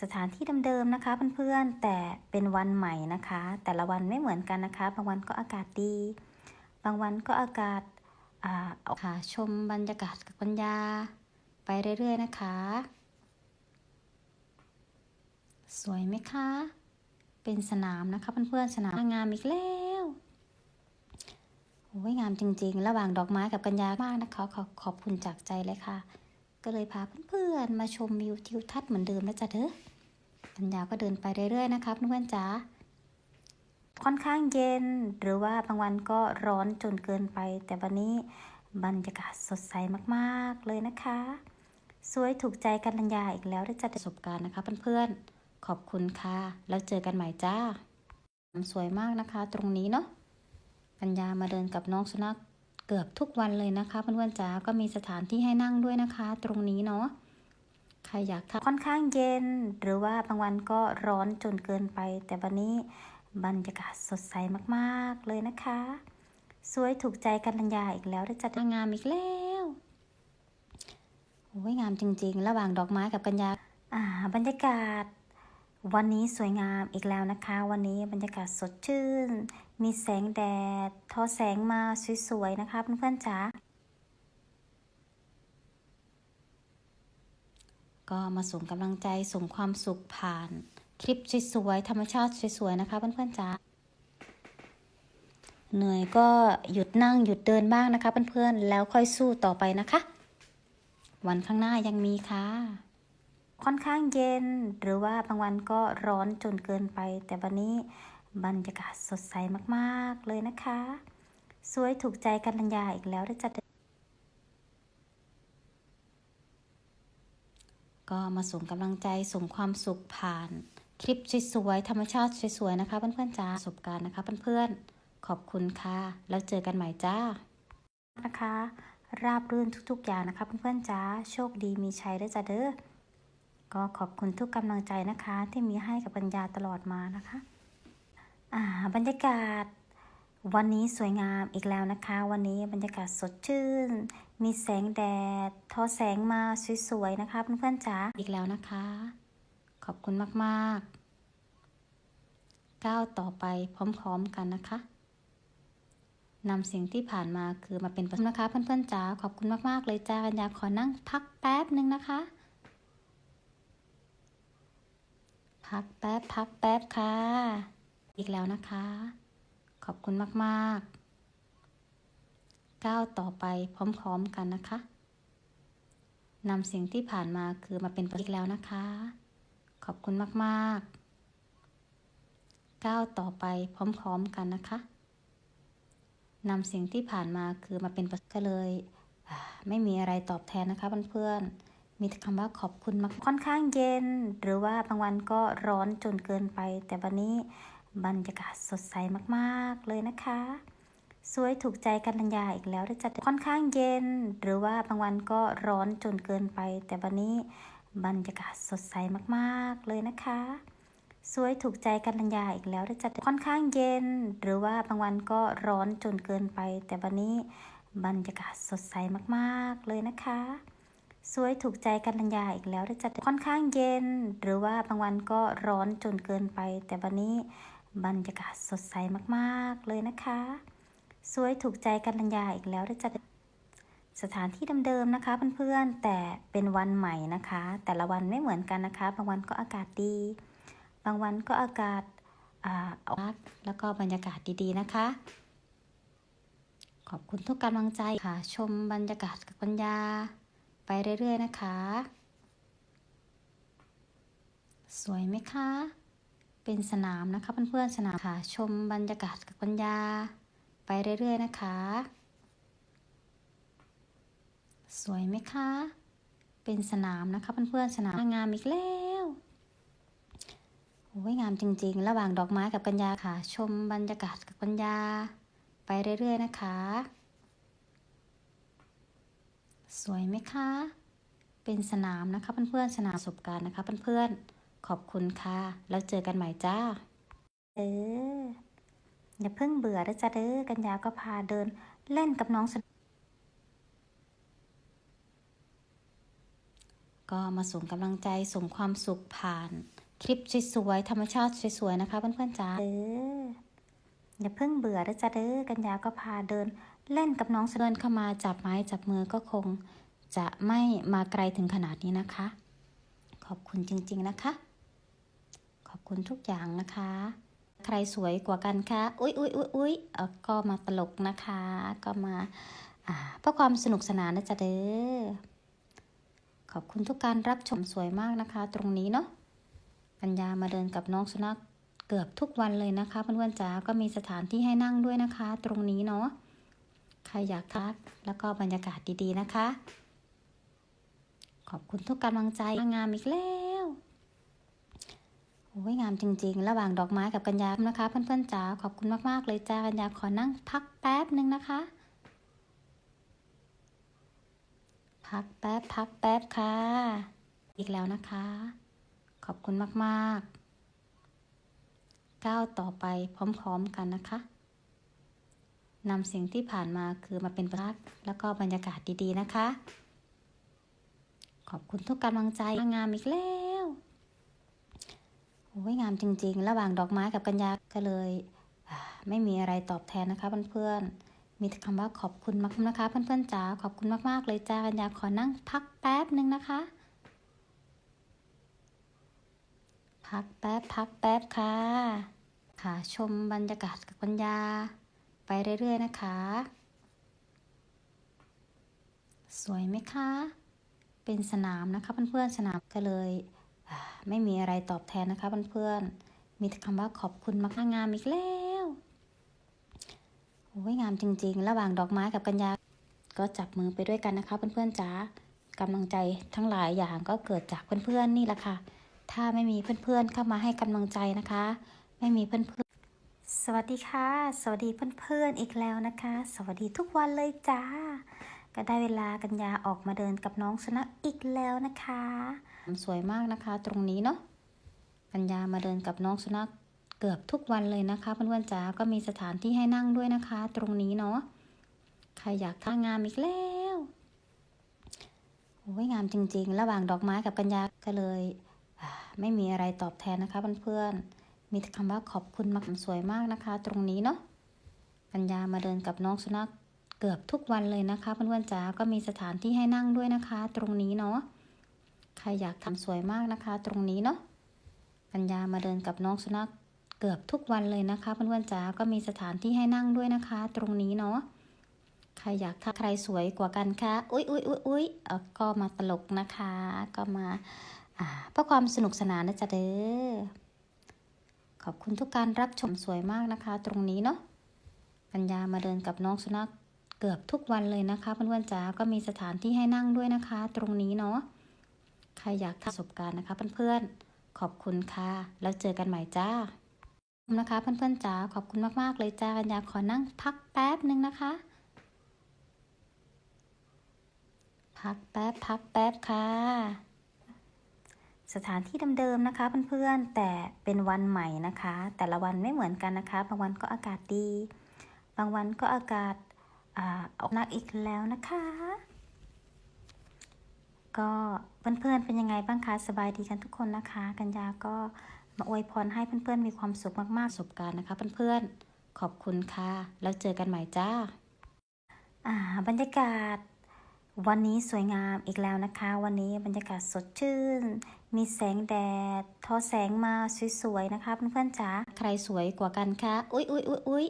สถานที่เดิมๆนะคะเพื่อนๆแต่เป็นวันใหม่นะคะ แต่ละวันไม่เหมือนกันนะคะ บางวันก็อากาศดี บางวันก็อากาศอ่าเอาค่ะชมบรรยากาศกับปัญญา ไปเรื่อยๆนะคะ สวยไหมคะ เป็นสนามนะคะเพื่อนๆสนามงามอีกแล้วโอ้ยงามจริงๆ ระหว่างดอกไม้กับกัญญามากนะคะขอขอบคุณจากใจเลยค่ะ ก็เลยพาเพื่อนๆมาชมวิวทิวทัศน์เหมือนเดิมนะจ๊ะเด้อ กัญญาก็เดินไปเรื่อยๆนะคะเพื่อนๆจ๋าค่อนข้างเย็นหรือว่าบางวันก็ร้อนจนเกินไป แต่วันนี้บรรยากาศสดใสมากๆเลยนะคะ สวยถูกใจกัญญาอีกแล้วได้จัดประสบการณ์นะคะเพื่อนๆขอบคุณค่ะ แล้วเจอกันใหม่จ้าสวยมากนะคะ ตรงนี้เนาะกัญญามาเดินกับน้องสุนัขเกือบทุกวันเลยนะคะเพื่อนๆจ๋าก็มีสถานที่ให้นั่งด้วยนะคะ ตรงนี้เนาะ ใครอยากทานค่อนข้างเย็น หรือว่าบางวันก็ร้อนจนเกินไป แต่วันนี้บรรยากาศสดใสมากๆเลยนะคะ สวยถูกใจกัญญาอีกแล้วได้จัดงามอีกแล้วโอ้ยงามจริง ๆ ระหว่างดอกไม้กับกัญญาอ่าบรรยากาศวันนี้สวยงามอีกแล้วนะคะ วันนี้บรรยากาศสดชื่น มีแสงแดด ทอแสงมาสวยๆนะคะเพื่อนๆจ๋า ก็มาส่งกำลังใจส่งความสุขผ่าน คลิปสวยๆธรรมชาติสวยๆนะคะเพื่อนๆจ๋าเหนื่อยก็หยุดนั่งหยุดเดินบ้างนะคะเพื่อนๆแล้วค่อยสู้ต่อไปนะคะ วันข้างหน้ายังมีค่ะ ค่อนข้างเย็นหรือว่าบางวันก็ร้อนจนเกินไป แต่วันนี้บรรยากาศสดใสมากๆเลยนะคะ สวยถูกใจกัญญาอีกแล้วได้จัด ก็มาส่งกำลังใจส่งความสุขผ่าน คลิปสวยๆธรรมชาติสวยๆนะคะเพื่อนๆจ้าประสบการณ์นะคะเพื่อนๆขอบคุณค่ะ แล้วเจอกันใหม่จ้านะคะ ราบรื่นทุกๆ อย่างนะคะเพื่อนๆจ้าโชคดีมีชัยด้วยจ้าเด้อก็ขอบคุณทุกกำลังใจนะคะ ที่มีให้กับปัญญาตลอดมานะคะอ่าบรรยากาศวันนี้สวยงามอีกแล้วนะคะ วันนี้บรรยากาศสดชื่น มีแสงแดด ทอแสงมาสวยๆนะคะเพื่อนๆจ๋าอีกแล้วนะคะ ขอบคุณมากๆ ก้าวต่อไปพร้อมๆกันนะคะนำสิ่งที่ผ่านมาคือมาเป็นประสบนะคะ เพื่อนๆจ๋าขอบคุณมากๆ เลยจ้ากัญญาขอนั่งพักแป๊บหนึ่งนะคะ พักแป๊บพักแป๊บค่ะ อีกแล้วนะคะ ขอบคุณมากๆ ก้าวต่อไปพร้อมๆกันนะคะนำสิ่งที่ผ่านมาคือมาเป็นอีกแล้วนะคะ ขอบคุณมากๆ ก้าวต่อไปพร้อมๆกันนะคะนำสิ่งที่ผ่านมาคือมาเป็นปก็เลย ไม่มีอะไรตอบแทนนะคะเพื่อนๆมีคำว่าขอบคุณมากค่อนข้างเย็น หรือว่าบางวันก็ร้อนจนเกินไป แต่วันนี้บรรยากาศสดใสมากๆเลยนะคะ สวยถูกใจกันลัญญาอีกแล้วได้จัดค่อนข้างเย็น หรือว่าบางวันก็ร้อนจนเกินไป แต่วันนี้บรรยากาศสดใสมากๆเลยนะคะ สวยถูกใจกันลัญญาอีกแล้วได้จัดค่อนข้างเย็น หรือว่าบางวันก็ร้อนจนเกินไป แต่วันนี้บรรยากาศสดใสมากๆเลยนะคะ สวยถูกใจกัญญาอีกแล้วได้จัดค่อนข้างเย็น หรือว่าบางวันก็ร้อนจนเกินไป แต่วันนี้บรรยากาศสดใสมากๆเลยนะคะ สวยถูกใจกันรัญญาอีกแล้วได้จัดสถานที่เดิมๆนะคะเพื่อนๆแต่เป็นวันใหม่นะคะ แต่ละวันไม่เหมือนกันนะคะ บางวันก็อากาศดี บางวันก็อากาศอ่าแล้วก็บรรยากาศดีๆนะคะ ขอบคุณทุกกำลังใจค่ะ ชมบรรยากาศกับปัญญา ไปเรื่อยๆนะคะ สวยไหมคะ เป็นสนามนะคะเพื่อนๆสนามค่ะ ชมบรรยากาศกับปัญญา ไปเรื่อย ๆ นะคะ สวยไหมคะ เป็นสนามนะคะเพื่อนๆสนามงามอีกแล้วโอ้ยงามจริง ๆ ระหว่างดอกไม้กับกัญญาค่ะ ชมบรรยากาศกับปัญญา ไปเรื่อย ๆ นะคะ สวยไหมคะ เป็นสนามนะคะเพื่อนๆสนามประสบการณ์นะคะเพื่อนๆขอบคุณค่ะ แล้วเจอกันใหม่จ้า เออ อย่าเพิ่งเบื่อนะจ๊ะเด้อกัญญาก็พาเดินเล่นกับน้องสก็มาส่งกำลังใจส่งความสุขผ่าน คลิปสวยๆธรรมชาติสวยๆนะคะเพื่อนๆจ๋าเอออย่าเพิ่งเบื่อนะจ๊ะเด้อกัญญาก็พาเดิน เล่นกับน้องเดินเข้ามาจับไม้จับมือก็คง จะไม่มาไกลถึงขนาดนี้นะคะ ขอบคุณจริงๆนะคะ ขอบคุณทุกอย่างนะคะ ใครสวยกว่ากันคะอุ๊ยอุ๊ยอุ๊ยอุ๊ยก็มาตลกนะคะ ก็มาอ่าเพื่อความสนุกสนานนะจ๊ะเด้อขอบคุณทุกการรับชมสวยมากนะคะ ตรงนี้เนาะปัญญามาเดินกับน้องสุนัขเกือบทุกวันเลยนะคะเพื่อนๆจ๋าก็มีสถานที่ให้นั่งด้วยนะคะ ตรงนี้เนาะใครอยากทักแล้วก็บรรยากาศดีๆนะคะ ขอบคุณทุกกำลังใจงามอีกแล้ว โอ้ยงามจริงๆ ระหว่างดอกไม้กับกัญญานะคะ เพื่อนๆจ๋าขอบคุณมากๆเลยจ้ากัญญาขอนั่งพักแป๊บหนึ่งนะคะ พักแป๊บพักแป๊บค่ะ อีกแล้วนะคะ ขอบคุณมากๆก้าวต่อไปพร้อมๆกันนะคะนำสิ่งที่ผ่านมาคือมาเป็นพักแล้วก็บรรยากาศดีๆนะคะ ขอบคุณทุกกำลังใจงามอีกแล้ว โอ้ยงามจริง ๆ ระหว่างดอกไม้กับกัญญาก็เลย ไม่มีอะไรตอบแทนนะคะเพื่อนๆ มีคำว่าขอบคุณมากนะคะ เพื่อนๆจ๋าขอบคุณมากๆเลยจ้ากัญญาขอนั่งพักแป๊บหนึ่งนะคะ พักแป๊บพักแป๊บค่ะ ค่ะชมบรรยากาศกับปัญญา ไปเรื่อยๆนะคะ สวยไหมคะ เป็นสนามนะคะเพื่อนๆสนามก็เลย ไม่มีอะไรตอบแทนนะคะเพื่อนๆ มีคำว่าขอบคุณมากงามอีกแล้วโอ้ยงามจริง ๆ ระหว่างดอกไม้กับกัญญา ก็จับมือไปด้วยกันนะคะ เพื่อนๆจ๋ากำลังใจทั้งหลายอย่างก็เกิดจากเพื่อนๆนี่แหละค่ะ ถ้าไม่มีเพื่อนๆเข้ามาให้กำลังใจนะคะ ไม่มีเพื่อนๆ สวัสดีค่ะ สวัสดีเพื่อนๆอีกแล้วนะคะ สวัสดีทุกวันเลยจ้า ก็ได้เวลากัญญาออกมาเดินกับน้องสุนัขอีกแล้วนะคะสวยมากนะคะตรงนี้เนาะกัญญามาเดินกับน้องสุนัขเกือบทุกวันเลยนะคะเพื่อนๆจ๋าก็มีสถานที่ให้นั่งด้วยนะคะ ตรงนี้เนาะใครอยากท่างามอีกแล้วโอ้ยงามจริง ๆ ระหว่างดอกไม้กับกัญญาก็เลยไม่มีอะไรตอบแทนนะคะเพื่อนๆมีคำว่าขอบคุณมากสวยมากนะคะ ตรงนี้เนาะกัญญามาเดินกับน้องสุนัข เกือบทุกวันเลยนะคะเพื่อนๆจ๋าก็มีสถานที่ให้นั่งด้วยนะคะ ตรงนี้เนาะใครอยากทำสวยมากนะคะ ตรงนี้เนาะกัญญามาเดินกับน้องสุนัขเกือบทุกวันเลยนะคะเพื่อนๆจ๋าก็มีสถานที่ให้นั่งด้วยนะคะ ตรงนี้เนาะใครอยากทักใครสวยกว่ากันคะอุ๊ยอุ๊ยอุ๊ยอุ๊ยก็มาตลกนะคะ ก็มาอ่าเพื่อความสนุกสนานนะจ๊ะเด้อขอบคุณทุกการรับชมสวยมากนะคะ ตรงนี้เนาะปัญญามาเดินกับน้องสุนัข เกือบทุกวันเลยนะคะเพื่อนๆจ๋าก็มีสถานที่ให้นั่งด้วยนะคะ ตรงนี้เนาะใครอยากทำประสบการณ์นะคะเพื่อนๆขอบคุณค่ะ แล้วเจอกันใหม่จ้านะคะเพื่อนๆจ๋าขอบคุณมากๆเลยจ้ากัญญาขอนั่งพักแป๊บนึงนะคะ พักแป๊บพักแป๊บค่ะ สถานที่เดิมๆนะคะเพื่อนๆแต่เป็นวันใหม่นะคะ แต่ละวันไม่เหมือนกันนะคะ บางวันก็อากาศดี บางวันก็อากาศ ออกนักอีกแล้วนะคะ ก็เพื่อนๆเป็นยังไงบ้างคะสบายดีกันทุกคนนะคะ กัญญาก็มาอวยพรให้เพื่อนๆมีความสุขมากๆประสบการณ์นะคะ เพื่อนๆขอบคุณค่ะ แล้วเจอกันใหม่จ้าอ่าบรรยากาศวันนี้สวยงามอีกแล้วนะคะ วันนี้บรรยากาศสดชื่น มีแสงแดด ทอแสงมาสวยๆนะคะเพื่อนๆจ๋า ใครสวยกว่ากันคะอุ๊ยอุ๊ยอุ๊ยอุ๊ย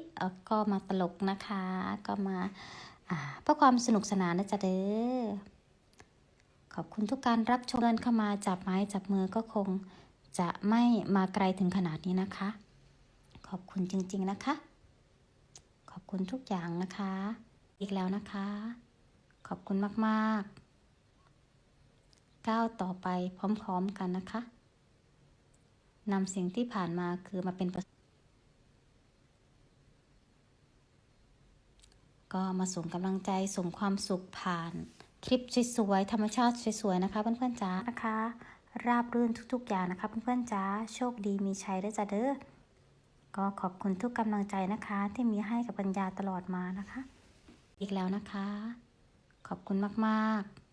ก็มาตลกนะคะ ก็มาอ่าเพื่อความสนุกสนานนะจ๊ะเด้อขอบคุณทุกการรับชมเดินเข้ามาจับไม้จับมือก็คงจะไม่มาไกลถึงขนาดนี้นะคะ ขอบคุณจริง ๆนะคะ ขอบคุณทุกอย่างนะคะ อีกแล้วนะคะ ขอบคุณมากๆก้าวต่อไปพร้อม ๆ กันนะคะ นำสิ่งที่ผ่านมาคือมาเป็นประก็มาส่งกำลังใจส่งความสุขผ่านคลิปสวยๆธรรมชาติสวยๆนะคะเพื่อนๆจ๋านะคะ ราบรื่นทุกๆอย่างนะคะเพื่อนๆจ๋าโชคดีมีชัยด้วยจ้ะเด้อก็ขอบคุณทุกกำลังใจนะคะ ที่มีให้กับปัญญาตลอดมานะคะ อีกแล้วนะคะ ขอบคุณมากๆ